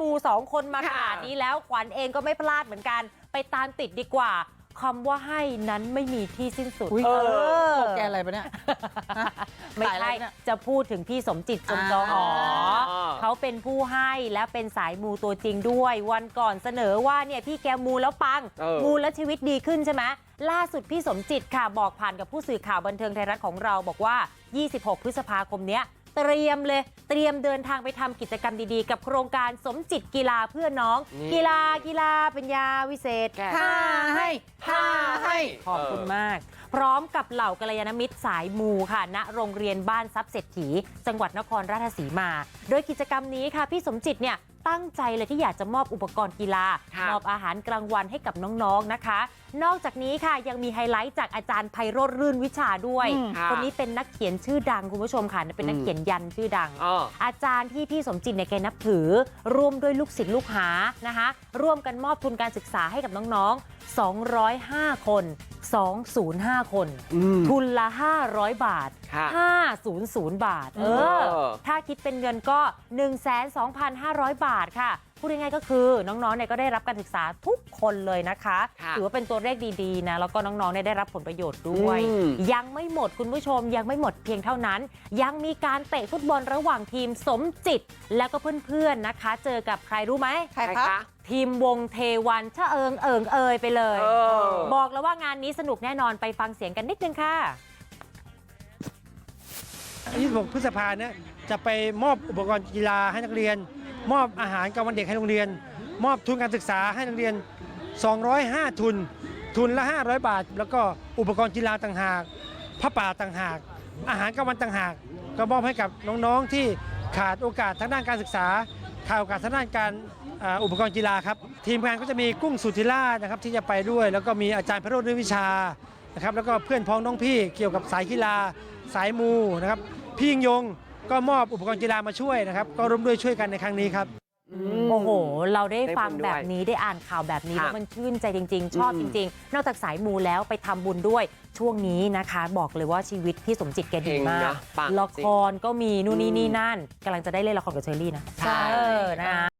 มูสองคนมาขค่ะนาดนี้แล้วขวัญเองก็ไม่พลาดเหมือนกัน ไปตามติดดีกว่าคำว่าให้นั้นไม่มีที่สิ้นสุดอุ๊ยเออแกอะไรปะเนี่ย ไม่ขายอะไรใช่เนี่ยจะพูดถึงพี่สมจิตจงจอหออ่าเขาเป็นผู้ให้และเป็นสายมูตัวจริงด้วย วันก่อนเสนอว่าเนี่ยพี่แกมูแล้วปังเออมูแล้วชีวิตดีขึ้นใช่ไหมล่าสุดพี่สมจิตค่ะบอกผ่านกับผู้สื่อข่าวบันเทิงไทยรัฐของเราบอกว่า 26 พฤษภาคมเนี้ย เตรียมเลย เตรียมเดินทางไปทำกิจกรรมดีๆ กับโครงการสมจิตกีฬาเพื่อน้อง นี่ กีฬากีฬาเป็นยาวิเศษ แกห้าให้ ห้าให้ ขอบคุณมาก พร้อมกับเหล่ากัลยาณมิตรสายมูค่ะณโรงเรียนบ้านทรัพย์เศรษฐี จังหวัดนครราชสีมา โดยกิจกรรมนี้ค่ะพี่สมจิตเนี่ยตั้งใจเลยที่อยากจะมอบอุปกรณ์กีฬา ค่ะมอบอาหารกลางวันให้กับน้องๆนะคะ นอกจากนี้ค่ะยังมีไฮไลท์จากอาจารย์ไพโรธรื่นวิชาด้วยอืมค่ะคนนี้เป็นนักเขียนชื่อดังคุณผู้ชมค่ะเป็นนักอืม เขียนยันชื่อดังอ๋ออาจารย์ที่พี่สมจิตเนี่ยแกนับถือ ร่วมด้วยลูกศิษย์ลูกหานะคะ ร่วมกันมอบทุนการศึกษาให้กับน้องๆ 205 คน 205คนอืมทุนละ 500 บาทค่ะ500 บาทเอเอออ ถ้าคิดเป็นเงินก็ 1,2,500 บาทค่ะ พูดง่ายๆก็คือน้องๆเนี่ยก็ได้รับการศึกษาทุกคนเลยนะคะค่ะถือว่าเป็นตัวเลขดีๆนะ แล้วก็น้องๆเนี่ยได้รับผลประโยชน์ด้วยอืมยังไม่หมดคุณผู้ชมยังไม่หมดเพียงเท่านั้น ยังมีการเตะฟุตบอลระหว่างทีมสมจิต และก็เพื่อนๆนะคะ เจอกับใครรู้ไหมใครคะ ทีมวงเทวันชะเอิงเอิงเอยไปเลย เออ บอกแล้วว่างานนี้สนุกแน่นอนไปฟังเสียงกันนิดนึงค่ะ 26พฤษภาเนี่ยจะไปมอบอุปกรณ์กีฬาให้นักเรียน มอบอาหารกลางวันเด็กให้โรงเรียน มอบทุนการศึกษาให้นักเรียน 205 ทุน ทุนละ 500 บาท แล้วก็อุปกรณ์กีฬาต่างหากผ้าป่าต่างหาก อาหารกลางวันต่างหาก ก็มอบให้กับน้องๆที่ขาดโอกาสทางด้านการศึกษา ข่าวกาสทางด้านการอุปกรณ์กีฬาครับ ทีมงานก็จะมีกุ้งสุธิราชนะครับที่จะไปด้วย แล้วก็มีอาจารย์พระโรจน์นิวิชานะครับแล้วก็เพื่อนพ้องน้องพี่เกี่ยวกับสายกีฬาสายมูนะครับพี่ยิงยงก็มอบอุปกรณ์กีฬามาช่วยนะครับ ก็ร่วมด้วยช่วยกันในครั้งนี้ครับ โอ้โห เราได้ได้ฟังบุญด้วยแบบนี้ได้อ่านข่าวแบบนี้ค่ะแล้วมันชื่นใจจริง ๆ ชอบอืจมริง ๆ นอกจากสายมูแล้วไปทำบุญด้วยช่วงนี้นะคะ บอกเลยว่าชีวิตพี่สมจิตแกดีมาเก่งกนะปังละจริคงรก็มีนู่นนี่นี่นั่นกำลังจะได้เล่นละครกับเชอรี่นะใช่เออนะ